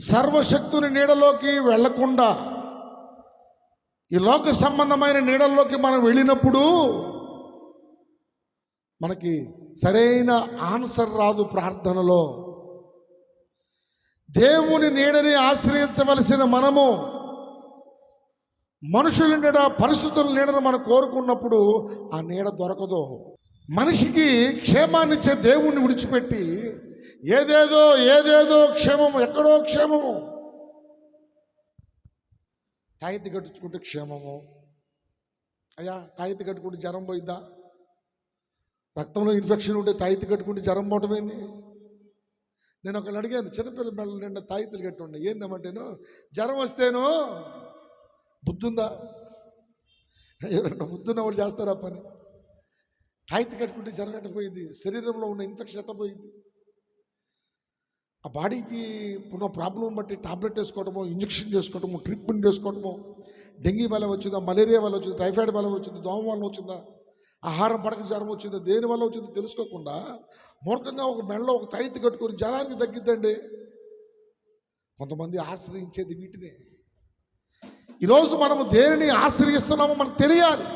సర్వశక్తుని నీడలోకి వెళ్ళకుండా ఈ లోక సంబంధమైన నీడల్లోకి మనం వెళ్ళినప్పుడు మనకి సరైన ఆన్సర్ రాదు ప్రార్థనలో. దేవుని నీడని ఆశ్రయించవలసిన మనము మనుషుల నీడ పరిస్థితుల నీడను మనం కోరుకున్నప్పుడు ఆ నీడ దొరకదు. మనిషికి క్షేమాన్నిచ్చే దేవుణ్ణి విడిచిపెట్టి ఏదేదో ఏదేదో క్షేమము ఎక్కడో క్షేమము. తాయితీ కట్టించుకుంటే క్షేమము. అయ్యా తాయితీ కట్టుకుంటే జ్వరం పోయిద్దా రక్తంలో ఇన్ఫెక్షన్ ఉంటే తాయితీ కట్టుకుంటే జ్వరం పోవటం నేను ఒకళ్ళు అడిగాను చిన్నపిల్ల మెడలు నిండా తాయితీలు కట్టి ఉన్నాయి ఏందమ్మంటేను జ్వరం వస్తేను బుద్ధుందా? ఎవరన్నా బుద్ధున్న వాళ్ళు చేస్తారా పని? తాయితీ కట్టుకుంటే జ్వరం ఎట్ట పోయింది శరీరంలో ఉన్న ఇన్ఫెక్షన్ ఎట్ట పోయింది ఆ బాడీకి ఉన్న ప్రాబ్లం బట్టి టాబ్లెట్ వేసుకోవడము ఇంజక్షన్ చేసుకోవడము ట్రీట్మెంట్ చేసుకోవడము డెంగీ వల్ల వచ్చిందా మలేరియా వల్ల వచ్చిందా టైఫాయిడ్ వల్ల వచ్చిందా దోమ వల్ల వచ్చిందా ఆహారం పడక జ్వరం వచ్చిందా దేని వల్ల వచ్చిందో తెలుసుకోకుండా మూర్ఖంగా ఒక మెడలో ఒక తైతి కట్టుకొని జ్వరానికి తగ్గిద్దండి. కొంతమంది ఆశ్రయించేది వీటినే. ఈరోజు మనము దేనిని ఆశ్రయిస్తున్నామో మనకు తెలియాలి.